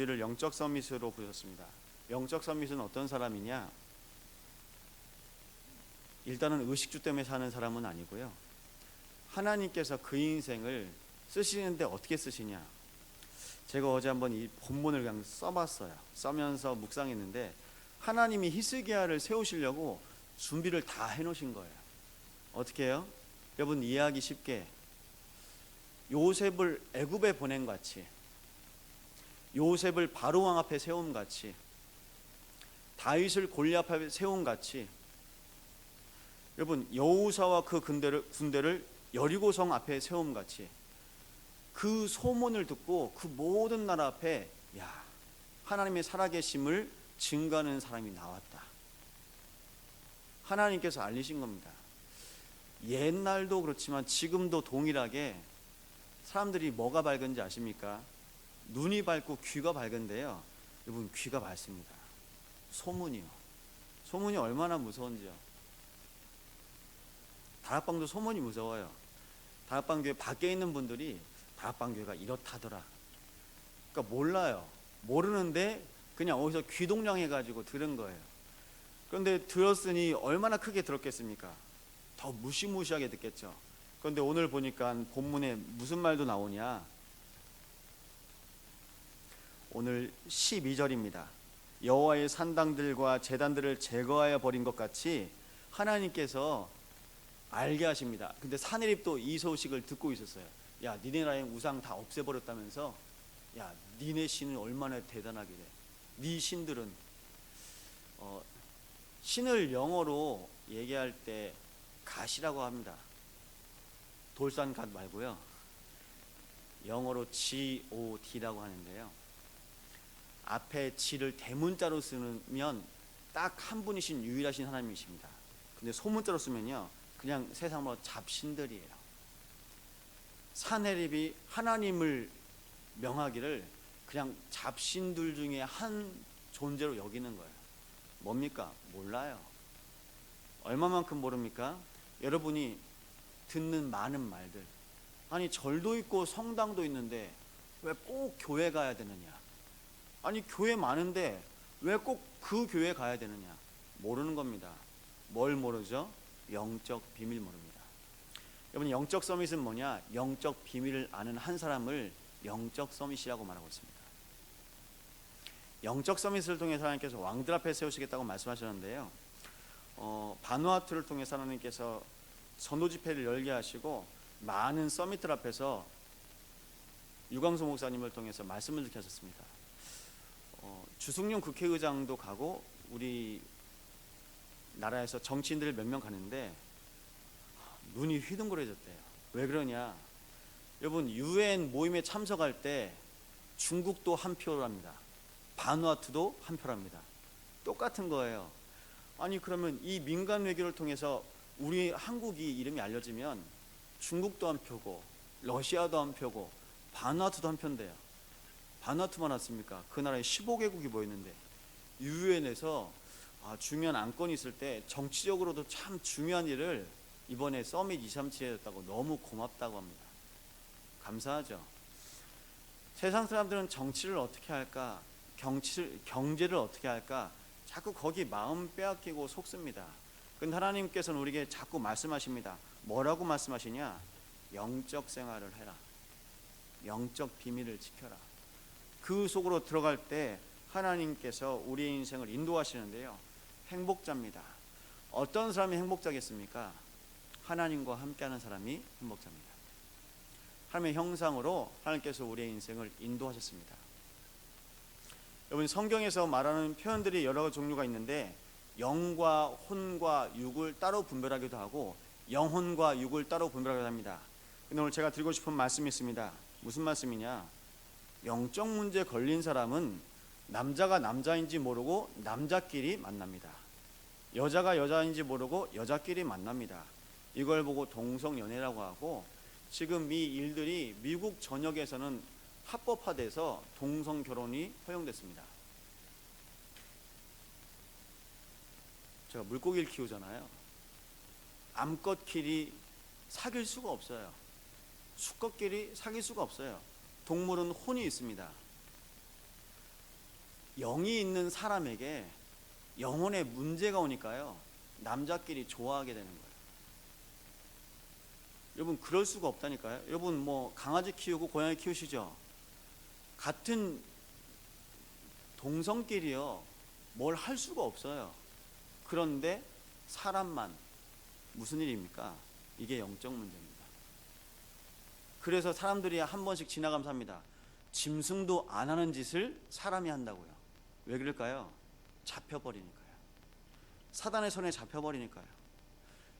우리를 영적 서밋으로 부르셨습니다. 영적 서밋은 어떤 사람이냐? 일단은 의식주 때문에 사는 사람은 아니고요. 하나님께서 그 인생을 쓰시는데 어떻게 쓰시냐? 제가 어제 한번 이 본문을 그냥 써봤어요. 써면서 묵상했는데 하나님이 히스기야를 세우시려고 준비를 다 해놓으신 거예요. 어떻게 해요? 여러분 이해하기 쉽게 요셉을 애굽에 보낸 같이 요셉을 바로 왕 앞에 세움 같이 다윗을 골리앗 앞에 세움 같이 여러분 여우사와 그 군대를 군대를 여리고성 앞에 세움 같이 그 소문을 듣고 그 모든 나라 앞에 야 하나님의 살아계심을 증거하는 사람이 나왔다. 하나님께서 알리신 겁니다. 옛날도 그렇지만 지금도 동일하게 사람들이 뭐가 밝은지 아십니까? 눈이 밝고 귀가 밝은데요. 여러분 귀가 밝습니다. 소문이요. 소문이 얼마나 무서운지요. 다락방도 소문이 무서워요. 다락방 교회 밖에 있는 분들이 다락방 교회가 이렇다더라. 그러니까 몰라요. 모르는데 그냥 어디서 귀동냥해 가지고 들은 거예요. 그런데 들었으니 얼마나 크게 들었겠습니까? 더 무시무시하게 듣겠죠. 그런데 오늘 보니까 본문에 무슨 말도 나오냐? 오늘 12절입니다. 여호와의 산당들과 제단들을 제거하여 버린 것 같이 하나님께서 알게 하십니다. 근데 사내립도 이 소식을 듣고 있었어요. 야, 니네 나라의 우상 다 없애버렸다면서? 야, 니네 신은 얼마나 대단하길래? 네 신들은 어, 신을 영어로 얘기할 때 갓이라고 합니다. 돌산 갓 말고요. 영어로 G-O-D라고 하는데요. 앞에 G를 대문자로 쓰면 딱 한 분이신 유일하신 하나님이십니다. 근데 소문자로 쓰면요. 그냥 세상으로 잡신들이에요. 사내립이 하나님을 명하기를 그냥 잡신들 중에 한 존재로 여기는 거예요. 뭡니까? 몰라요. 얼마만큼 모릅니까? 여러분이 듣는 많은 말들. 아니, 절도 있고 성당도 있는데 왜 꼭 교회 가야 되느냐? 아니, 교회 많은데 왜 꼭 그 교회 가야 되느냐? 모르는 겁니다. 뭘 모르죠? 영적 비밀 모릅니다. 여러분, 영적 서밋은 뭐냐? 영적 비밀을 아는 한 사람을 영적 서밋이라고 말하고 있습니다. 영적 서밋을 통해서 하나님께서 왕들 앞에 세우시겠다고 말씀하셨는데요. 어, 바누아투를 통해서 하나님께서 선도 집회를 열게 하시고 많은 서밋들 앞에서 유광수 목사님을 통해서 말씀을 듣게 하셨습니다. 어, 주승용 국회의장도 가고 우리 나라에서 정치인들 몇 명 가는데 눈이 휘둥그레졌대요. 왜 그러냐? 여러분 유엔 모임에 참석할 때 중국도 한 표랍니다. 바누아투도 한 표랍니다. 똑같은 거예요. 아니 그러면 이 민간 외교를 통해서 우리 한국이 이름이 알려지면 중국도 한 표고 러시아도 한 표고 바누아투도 한 표인데요. 바누아투만 왔습니까? 그 나라에 15개국이 모였는데 유엔에서 아, 중요한 안건이 있을 때 정치적으로도 참 중요한 일을 이번에 서밋 237에 했다고 너무 고맙다고 합니다. 감사하죠. 세상 사람들은 정치를 어떻게 할까? 경치, 경제를 어떻게 할까? 자꾸 거기 마음 빼앗기고 속습니다. 근데 하나님께서는 우리에게 자꾸 말씀하십니다. 뭐라고 말씀하시냐? 영적 생활을 해라. 영적 비밀을 지켜라. 그 속으로 들어갈 때 하나님께서 우리의 인생을 인도하시는데요. 행복자입니다. 어떤 사람이 행복자겠습니까? 하나님과 함께하는 사람이 행복자입니다. 하나님의 형상으로 하나님께서 우리의 인생을 인도하셨습니다. 여러분 성경에서 말하는 표현들이 여러 종류가 있는데 영과 혼과 육을 따로 분별하기도 하고 영혼과 육을 따로 분별하기도 합니다. 근데 오늘 제가 드리고 싶은 말씀이 있습니다. 무슨 말씀이냐? 영적 문제 걸린 사람은 남자가 남자인지 모르고 남자끼리 만납니다. 여자가 여자인지 모르고 여자끼리 만납니다. 이걸 보고 동성연애라고 하고 지금 이 일들이 미국 전역에서는 합법화돼서 동성 결혼이 허용됐습니다. 제가 물고기를 키우잖아요. 암컷끼리 사귈 수가 없어요. 수컷끼리 사귈 수가 없어요. 동물은 혼이 있습니다. 영이 있는 사람에게 영혼에 문제가 오니까요. 남자끼리 좋아하게 되는 거예요. 여러분 그럴 수가 없다니까요. 여러분 뭐 강아지 키우고 고양이 키우시죠? 같은 동성끼리요. 뭘 할 수가 없어요. 그런데 사람만 무슨 일입니까? 이게 영적 문제입니다. 그래서 사람들이 한 번씩 지나가면서 합니다. 짐승도 안 하는 짓을 사람이 한다고요. 왜 그럴까요? 잡혀버리니까요. 사단의 손에 잡혀버리니까요.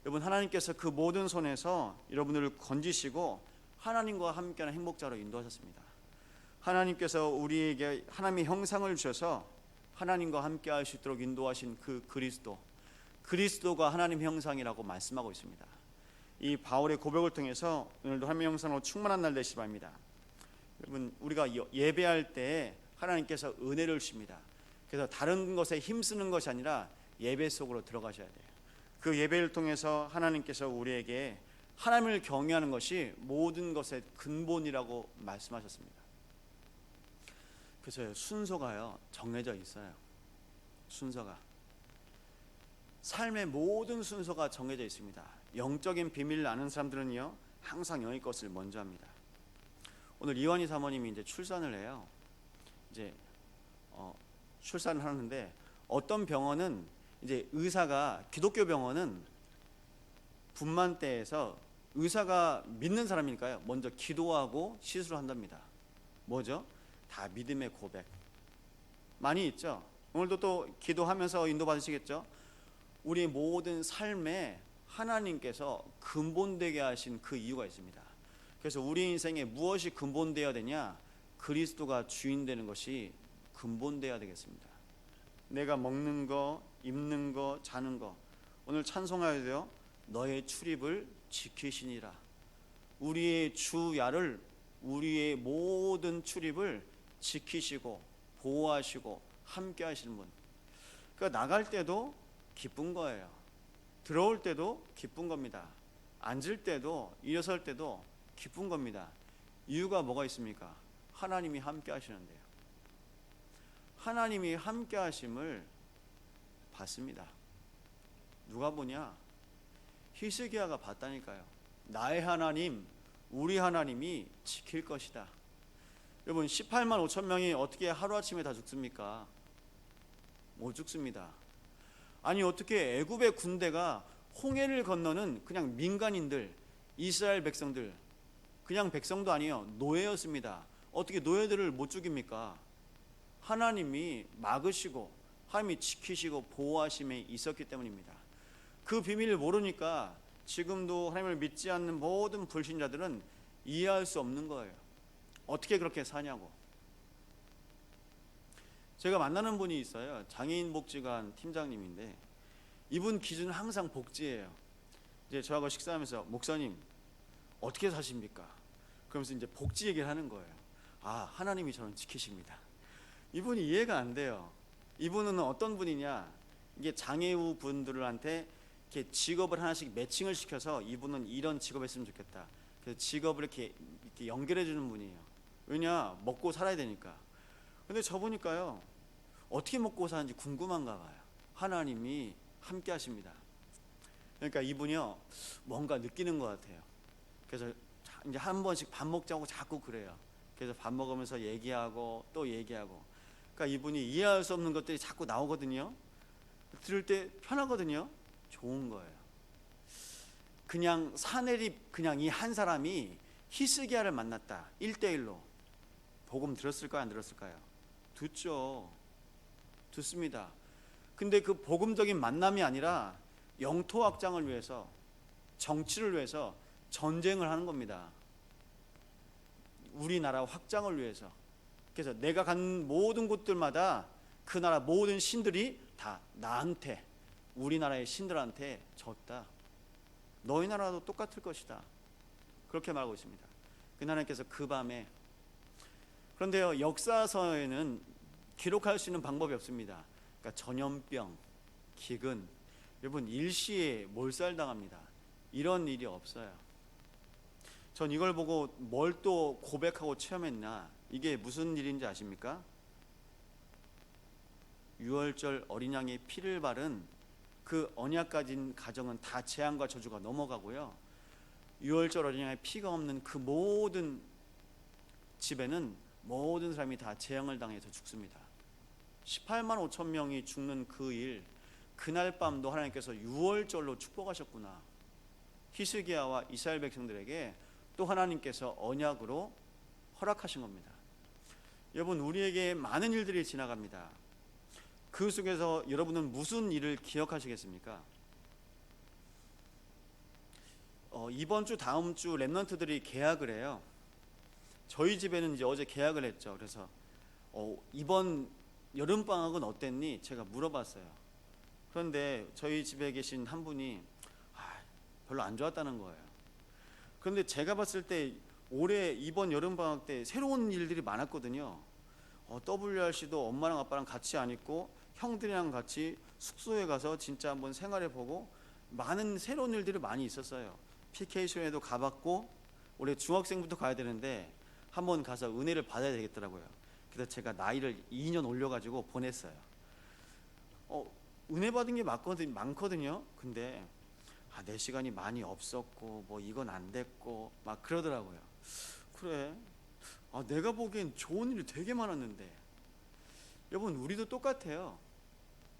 여러분 하나님께서 그 모든 손에서 여러분들을 건지시고 하나님과 함께하는 행복자로 인도하셨습니다. 하나님께서 우리에게 하나님의 형상을 주셔서 하나님과 함께할 수 있도록 인도하신 그 그리스도, 그리스도가 하나님 형상이라고 말씀하고 있습니다. 이 바울의 고백을 통해서 오늘도 하나님의 형상으로 충만한 날 되시기 바랍니다. 여러분 우리가 여- 예배할 때 하나님께서 은혜를 주십니다. 그래서 다른 것에 힘쓰는 것이 아니라 예배 속으로 들어가셔야 돼요. 그 예배를 통해서 하나님께서 우리에게 하나님을 경외하는 것이 모든 것의 근본이라고 말씀하셨습니다. 그래서 순서가요 정해져 있어요. 순서가 삶의 모든 순서가 정해져 있습니다. 영적인 비밀을 아는 사람들은요 항상 영의 것을 먼저 합니다. 오늘 이완희 사모님이 이제 출산을 해요. 이제 어, 출산을 하는데 어떤 병원은 이제 의사가 기독교 병원은 분만대에서 의사가 믿는 사람이니까요. 먼저 기도하고 시술을 한답니다. 뭐죠? 다 믿음의 고백. 많이 있죠. 오늘도 또 기도하면서 인도 받으시겠죠. 우리 모든 삶에 하나님께서 근본되게 하신 그 이유가 있습니다. 그래서 우리 인생에 무엇이 근본되어야 되냐? 그리스도가 주인 되는 것이 근본되어야 되겠습니다. 내가 먹는 거, 입는 거, 자는 거. 오늘 찬송하야 돼요. 너의 출입을 지키시니라. 우리의 주야를 우리의 모든 출입을 지키시고 보호하시고 함께 하시는 분. 그러니까 나갈 때도 기쁜 거예요. 들어올 때도 기쁜 겁니다. 앉을 때도 일어설 때도 기쁜 겁니다. 이유가 뭐가 있습니까? 하나님이 함께 하시는데요. 하나님이 함께 하심을 봤습니다. 누가 보냐? 히스기야가 봤다니까요. 나의 하나님, 우리 하나님이 지킬 것이다. 여러분 18만 5천 명이 어떻게 하루아침에 다 죽습니까? 못 죽습니다. 아니 어떻게 애굽의 군대가 홍해를 건너는 그냥 민간인들, 이스라엘 백성들, 그냥 백성도 아니에요. 노예였습니다. 어떻게 노예들을 못 죽입니까? 하나님이 막으시고 하나님이 지키시고 보호하심에 있었기 때문입니다. 그 비밀을 모르니까 지금도 하나님을 믿지 않는 모든 불신자들은 이해할 수 없는 거예요. 어떻게 그렇게 사냐고. 제가 만나는 분이 있어요. 장애인 복지관 팀장님인데 이분 기준은 항상 복지예요. 이제 저하고 식사하면서 목사님 어떻게 사십니까? 그러면서 이제 복지 얘기를 하는 거예요. 아 하나님이 저는 지키십니다. 이분이 이해가 안 돼요. 이분은 어떤 분이냐? 이게 장애우 분들한테 이렇게 직업을 하나씩 매칭을 시켜서 이분은 이런 직업 했으면 좋겠다. 그래서 직업을 이렇게, 이렇게 연결해 주는 분이에요. 왜냐? 먹고 살아야 되니까. 근데 저 보니까요. 어떻게 먹고 사는지 궁금한가 봐요. 하나님이 함께 하십니다. 그러니까 이분이요. 뭔가 느끼는 것 같아요. 그래서 자- 이제 한 번씩 밥 먹자고 자꾸 그래요. 그래서 밥 먹으면서 얘기하고 또 얘기하고. 그러니까 이분이 이해할 수 없는 것들이 자꾸 나오거든요. 들을 때 편하거든요. 좋은 거예요. 그냥 사내리 그냥 이 한 사람이 히스기야를 만났다. 1대1로. 복음 들었을까요? 안 들었을까요? 듣죠. 듣습니다. 근데 그 복음적인 만남이 아니라 영토 확장을 위해서 정치를 위해서 전쟁을 하는 겁니다. 우리나라 확장을 위해서. 그래서 내가 간 모든 곳들마다 그 나라 모든 신들이 다 나한테 우리나라의 신들한테 졌다. 너희 나라도 똑같을 것이다. 그렇게 말하고 있습니다. 그 하나님께서 그 밤에 그런데요 역사서에는 기록할 수 있는 방법이 없습니다. 그러니까 전염병, 기근, 여러분 일시에 몰살당합니다. 이런 일이 없어요. 전 이걸 보고 뭘 또 고백하고 체험했나 이게 무슨 일인지 아십니까? 유월절 어린 양의 피를 바른 그 언약 가진 가정은 다 재앙과 저주가 넘어가고요. 유월절 어린 양의 피가 없는 그 모든 집에는 모든 사람이 다 재앙을 당해서 죽습니다. 18만 5천 명이 죽는 그 일, 그날 밤도 하나님께서 유월절로 축복하셨구나. 히스기야와 이스라엘 백성들에게 또 하나님께서 언약으로 허락하신 겁니다. 여러분 우리에게 많은 일들이 지나갑니다. 그 속에서 여러분은 무슨 일을 기억하시겠습니까? 어, 이번 주 다음 주 랩런트들이 계약을 해요. 저희 집에는 이제 어제 계약을 했죠. 그래서 어, 이번 여름 방학은 어땠니? 제가 물어봤어요. 그런데 저희 집에 계신 한 분이 아, 별로 안 좋았다는 거예요. 그런데 제가 봤을 때 올해 이번 여름 방학 때 새로운 일들이 많았거든요. 어, WRC도 엄마랑 아빠랑 같이 안 있고 형들이랑 같이 숙소에 가서 진짜 한번 생활해 보고 많은 새로운 일들이 많이 있었어요. 피케이션에도 가봤고 올해 중학생부터 가야 되는데 한번 가서 은혜를 받아야 되겠더라고요. 그래서 제가 나이를 2년 올려가지고 보냈어요. 어, 은혜 받은 게 많거든, 많거든요. 근데 아, 내 시간이 많이 없었고 뭐 이건 안 됐고 막 그러더라고요. 그래. 아, 내가 보기엔 좋은 일이 되게 많았는데. 여러분 우리도 똑같아요.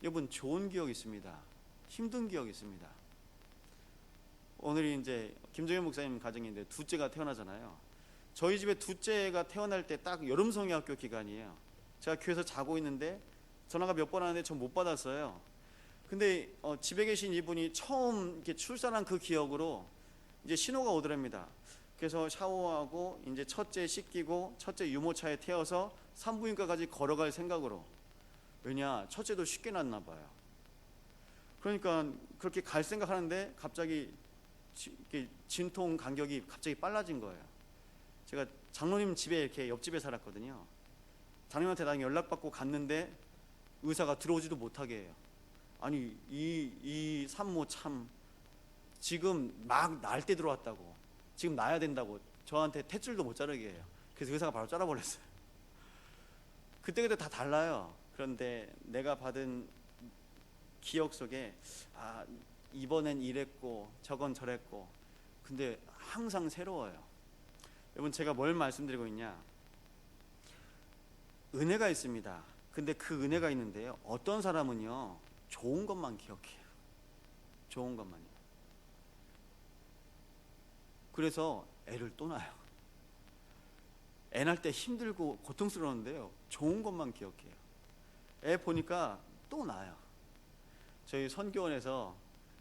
여러분 좋은 기억 있습니다. 힘든 기억 있습니다. 오늘이 이제 김정현 목사님 가정인데 둘째가 태어나잖아요. 저희 집에 둘째가 태어날 때 딱 여름 성형학교 기간이에요. 제가 교회에서 자고 있는데 전화가 몇번 왔는데 전 못 받았어요. 근데 어, 집에 계신 이분이 처음 이렇게 출산한 그 기억으로 이제 신호가 오더랍니다. 그래서 샤워하고 이제 첫째 씻기고 첫째 유모차에 태워서 산부인과까지 걸어갈 생각으로 왜냐 첫째도 쉽게 낳나 봐요. 그러니까 그렇게 갈 생각하는데 갑자기 진통 간격이 갑자기 빨라진 거예요. 제가 장로님 집에 이렇게 옆집에 살았거든요. 장로님한테 나중에 연락받고 갔는데 의사가 들어오지도 못하게 해요. 아니 이 이 산모 참 지금 막 날 때 들어왔다고 지금 나야 된다고 저한테 탯줄도 못 자르게 해요. 그래서 의사가 바로 잘라버렸어요. 그때 그때 다 달라요. 그런데 내가 받은 기억 속에 아 이번엔 이랬고 저건 저랬고 근데 항상 새로워요. 여러분 제가 뭘 말씀드리고 있냐? 은혜가 있습니다. 근데 그 은혜가 있는데요. 어떤 사람은요 좋은 것만 기억해요. 좋은 것만요. 그래서 애를 또 낳아요. 애 낳을 때 힘들고 고통스러운데요. 좋은 것만 기억해요. 애 보니까 또 낳아요. 저희 선교원에서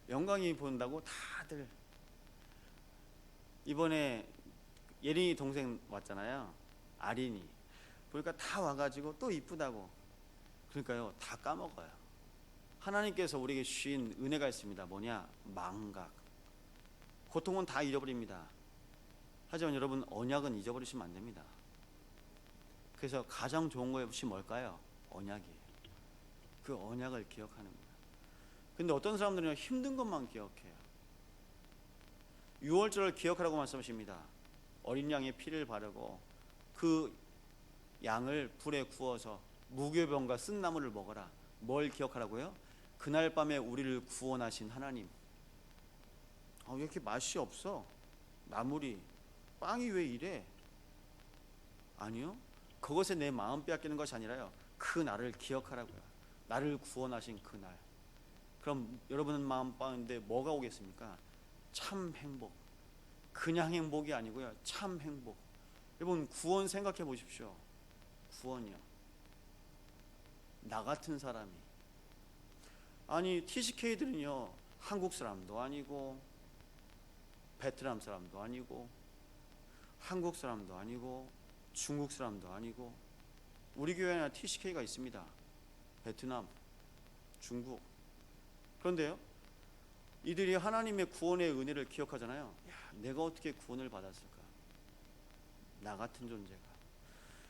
영광이 본다고 다들 이번에 예린이 동생 왔잖아요. 아린이. 보니까 다 와가지고 또 이쁘다고. 그러니까요, 다 까먹어요. 하나님께서 우리에게 주신 은혜가 있습니다. 뭐냐? 망각. 고통은 다 잊어버립니다. 하지만 여러분 언약은 잊어버리시면 안 됩니다. 그래서 가장 좋은 것이 뭘까요? 언약이에요. 그 언약을 기억하는 거예요. 근데 어떤 사람들은 힘든 것만 기억해요. 유월절을 기억하라고 말씀하십니다. 어린 양의 피를 바르고 그 양을 불에 구워서 무교병과 쓴나물을 먹어라. 뭘 기억하라고요? 그날 밤에 우리를 구원하신 하나님. 아, 왜 이렇게 맛이 없어? 나물이 빵이 왜 이래? 아니요. 그것에 내 마음 빼앗기는 것이 아니라요. 그 날을 기억하라고요. 나를 구원하신 그 날. 그럼 여러분은 마음 빠는데 뭐가 오겠습니까? 참 행복. 그냥 행복이 아니고요. 참 행복. 여러분 구원 생각해 보십시오. 구원이요. 나 같은 사람이 아니 TCK들은요 한국 사람도 아니고 베트남 사람도 아니고 한국 사람도 아니고 중국 사람도 아니고 우리 교회나 TCK가 있습니다. 베트남, 중국. 그런데요, 이들이 하나님의 구원의 은혜를 기억하잖아요. 야, 내가 어떻게 구원을 받았을까? 나 같은 존재가.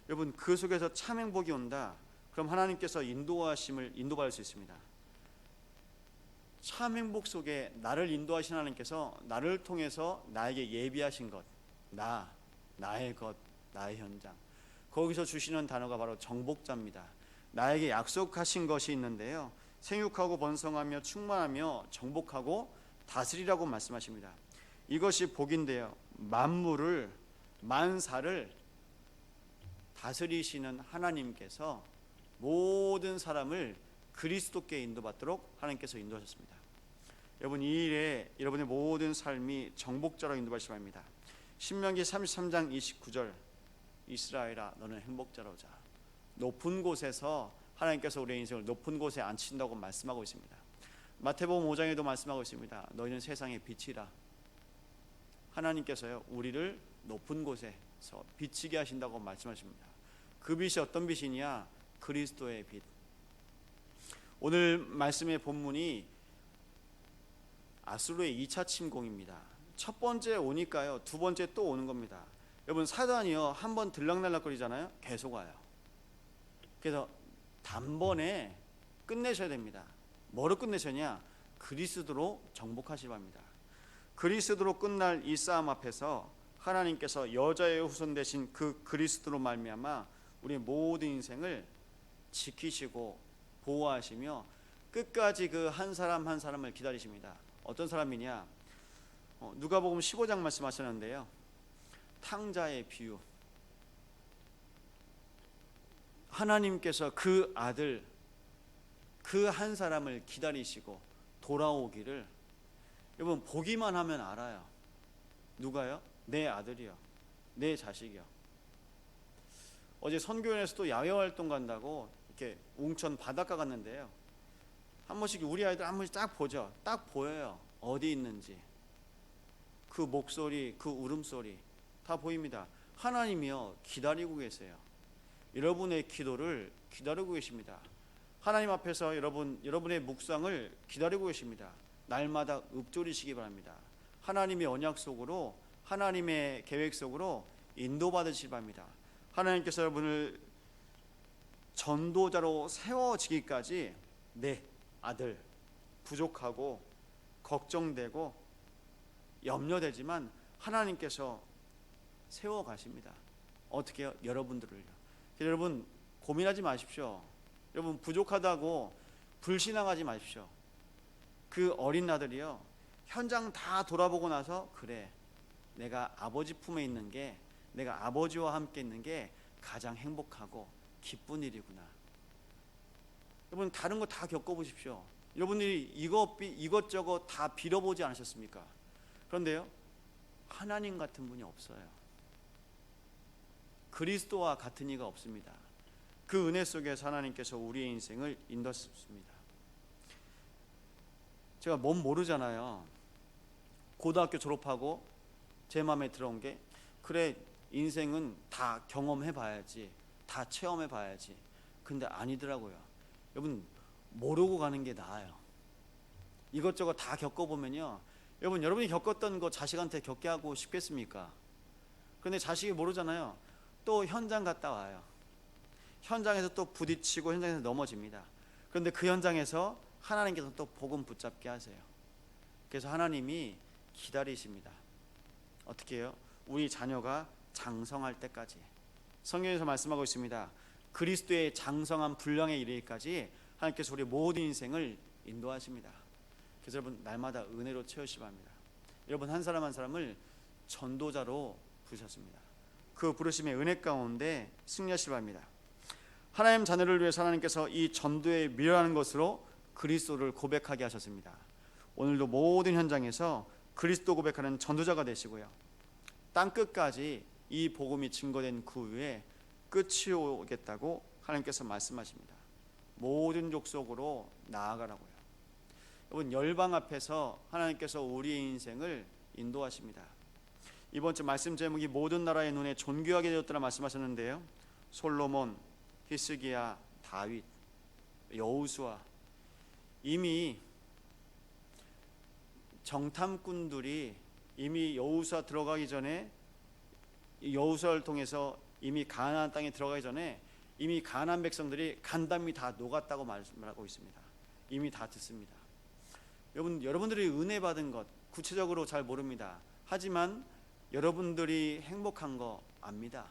여러분 그 속에서 참 행복이 온다. 그럼 하나님께서 인도하심을 인도받을 수 있습니다. 참 행복 속에 나를 인도하신 하나님께서 나를 통해서 나에게 예비하신 것, 나, 나의 것, 나의 현장. 거기서 주시는 단어가 바로 정복자입니다. 나에게 약속하신 것이 있는데요. 생육하고 번성하며 충만하며 정복하고 다스리라고 말씀하십니다. 이것이 복인데요. 만물을 만사를 다스리시는 하나님께서 모든 사람을 그리스도께 인도받도록 하나님께서 인도하셨습니다. 여러분 이 일에 여러분의 모든 삶이 정복자로 인도받으시 바랍니다. 신명기 33장 29절 이스라엘아 너는 행복자로자 높은 곳에서 하나님께서 우리의 인생을 높은 곳에 앉힌다고 말씀하고 있습니다. 마태복음 5장에도 말씀하고 있습니다. 너희는 세상의 빛이라. 하나님께서요 우리를 높은 곳에서 비치게 하신다고 말씀하십니다. 그 빛이 어떤 빛이냐? 그리스도의 빛. 오늘 말씀의 본문이 아수르의 2차 침공입니다. 첫 번째 오니까요. 두 번째 또 오는 겁니다. 여러분 사단이요. 한 번 들락날락거리잖아요. 계속 와요. 그래서 단번에 끝내셔야 됩니다. 뭐로 끝내셨냐? 그리스도로 정복하시기 바랍니다. 그리스도로 끝날 이 싸움 앞에서 하나님께서 여자의 후손 대신 그 그리스도로 말미암아 우리 모든 인생을 지키시고 보호하시며 끝까지 그 한 사람 한 사람을 기다리십니다. 어떤 사람이냐? 어, 누가복음 15장 말씀하셨는데요. 탕자의 비유. 하나님께서 그 아들 그 한 사람을 기다리시고 돌아오기를 여러분 보기만 하면 알아요. 누가요? 내 아들이요. 내 자식이요. 어제 선교원에서도 야외 활동 간다고 이렇게 웅천 바닷가 갔는데요. 한 번씩 우리 아이들 한 번씩 딱 보죠. 딱 보여요. 어디 있는지. 그 목소리, 그 울음소리 다 보입니다. 하나님이요 기다리고 계세요. 여러분의 기도를 기다리고 계십니다. 하나님 앞에서 여러분 여러분의 묵상을 기다리고 계십니다. 날마다 읊조리시기 바랍니다. 하나님의 언약 속으로 하나님의 계획 속으로 인도받으시기 바랍니다. 하나님께서 여러분을 전도자로 세워지기까지 내 아들 부족하고 걱정되고 염려되지만 하나님께서 세워 가십니다. 어떻게요? 여러분들을요. 여러분 고민하지 마십시오. 여러분 부족하다고 불신앙하지 마십시오. 그 어린 아들이요 현장 다 돌아보고 나서 그래 내가 아버지 품에 있는 게 내가 아버지와 함께 있는 게 가장 행복하고 기쁜 일이구나. 여러분 다른 거 다 겪어 보십시오. 여러분들이 이것 이것저것 다 빌어보지 않으셨습니까? 그런데요 하나님 같은 분이 없어요. 그리스도와 같은 이가 없습니다. 그 은혜 속에서 하나님께서 우리의 인생을 인도하셨습니다. 제가 뭔 모르잖아요. 고등학교 졸업하고 제 마음에 들어온 게 그래 인생은 다 경험해 봐야지 다 체험해 봐야지 근데 아니더라고요 여러분 모르고 가는 게 나아요 이것저것 다 겪어 보면요 여러분 여러분이 겪었던 거 자식한테 겪게 하고 싶겠습니까 그런데 자식이 모르잖아요 또 현장 갔다 와요 현장에서 또 부딪히고 현장에서 넘어집니다 그런데 그 현장에서 하나님께서 또 복음 붙잡게 하세요 그래서 하나님이 기다리십니다 어떻게 해요? 우리 자녀가 장성할 때까지 성경에서 말씀하고 있습니다. 그리스도의 장성한 분량에 이르기까지 하나님께서 우리 모든 인생을 인도하십니다. 그래서 여러분 날마다 은혜로 채우시기 바랍니다. 여러분 한 사람 한 사람을 전도자로 부르셨습니다. 그 부르심의 은혜 가운데 승리하시기 바랍니다. 하나님 자녀를 위해서 하나님께서 이 전도에 미련하는 것으로 그리스도를 고백하게 하셨습니다. 오늘도 모든 현장에서 그리스도 고백하는 전도자가 되시고요. 땅 끝까지 이 복음이 증거된 그 후에 끝이 오겠다고 하나님께서 말씀하십니다. 모든 족속으로 나아가라고요. 여러분 열방 앞에서 하나님께서 우리의 인생을 인도하십니다. 이번 주 말씀 제목이 모든 나라의 눈에 존귀하게 되었더라 말씀하셨는데요. 솔로몬, 히스기야, 다윗, 여우수아 이미 정탐꾼들이 이미 여우사 들어가기 전에 여우사를 통해서 이미 가나안 땅에 들어가기 전에 이미 가나안 백성들이 간담이 다 녹았다고 말씀하고 있습니다. 이미 다 듣습니다. 여러분 여러분들이 은혜 받은 것 구체적으로 잘 모릅니다. 하지만 여러분들이 행복한 거 압니다.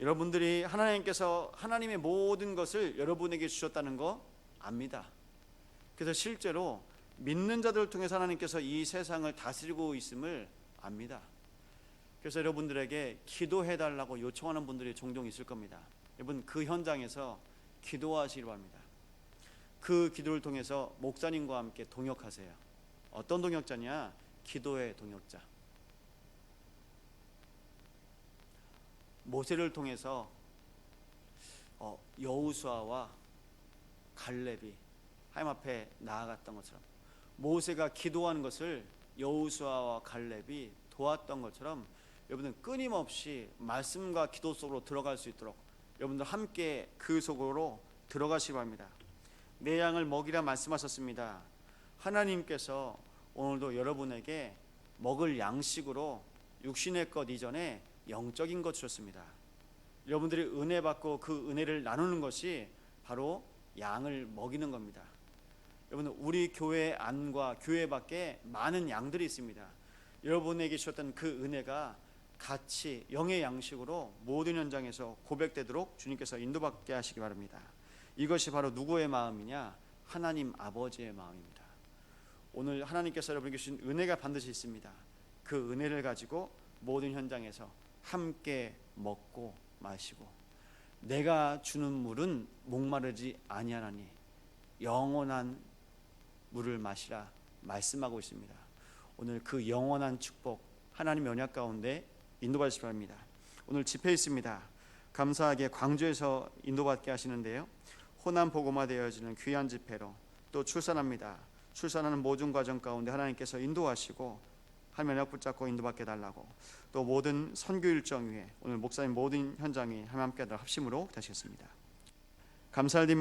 여러분들이 하나님께서 하나님의 모든 것을 여러분에게 주셨다는 거 압니다. 그래서 실제로 믿는 자들을 통해서 하나님께서 이 세상을 다스리고 있음을 압니다. 그래서 여러분들에게 기도해 달라고 요청하는 분들이 종종 있을 겁니다. 여러분 그 현장에서 기도하시기 바랍니다. 그 기도를 통해서 목사님과 함께 동역하세요. 어떤 동역자냐? 기도의 동역자. 모세를 통해서 어, 여우수아와 갈렙이 하나님 앞에 나아갔던 것처럼 모세가 기도하는 것을 여우수아와 갈렙이 도왔던 것처럼 여러분들 끊임없이 말씀과 기도 속으로 들어갈 수 있도록 여러분들 함께 그 속으로 들어가시기 바랍니다. 내 양을 먹이라 말씀하셨습니다. 하나님께서 오늘도 여러분에게 먹을 양식으로 육신의 것 이전에 영적인 것 주셨습니다. 여러분들이 은혜 받고 그 은혜를 나누는 것이 바로 양을 먹이는 겁니다. 여러분 우리 교회 안과 교회 밖에 많은 양들이 있습니다. 여러분에게 주셨던 그 은혜가 같이 영의 양식으로 모든 현장에서 고백되도록 주님께서 인도받게 하시기 바랍니다. 이것이 바로 누구의 마음이냐? 하나님 아버지의 마음입니다. 오늘 하나님께서 여러분에게 주신 은혜가 반드시 있습니다. 그 은혜를 가지고 모든 현장에서 함께 먹고 마시고 내가 주는 물은 목마르지 아니하나니 영원한 물을 마시라 말씀하고 있습니다. 오늘 그 영원한 축복 하나님 연약 가운데 인도받으시 바랍니다. 오늘 집회 있습니다. 감사하게 광주에서 인도받게 하시는데요. 호남 복음화 되어지는 귀한 집회로 또 출산합니다. 출산하는 모든 과정 가운데 하나님께서 인도하시고 한 면역 붙잡고 인도받게 달라고 또 모든 선교 일정 위에 오늘 목사님 모든 현장이 하나님 함께 합심으로 되시겠습니다. 감사드립니다.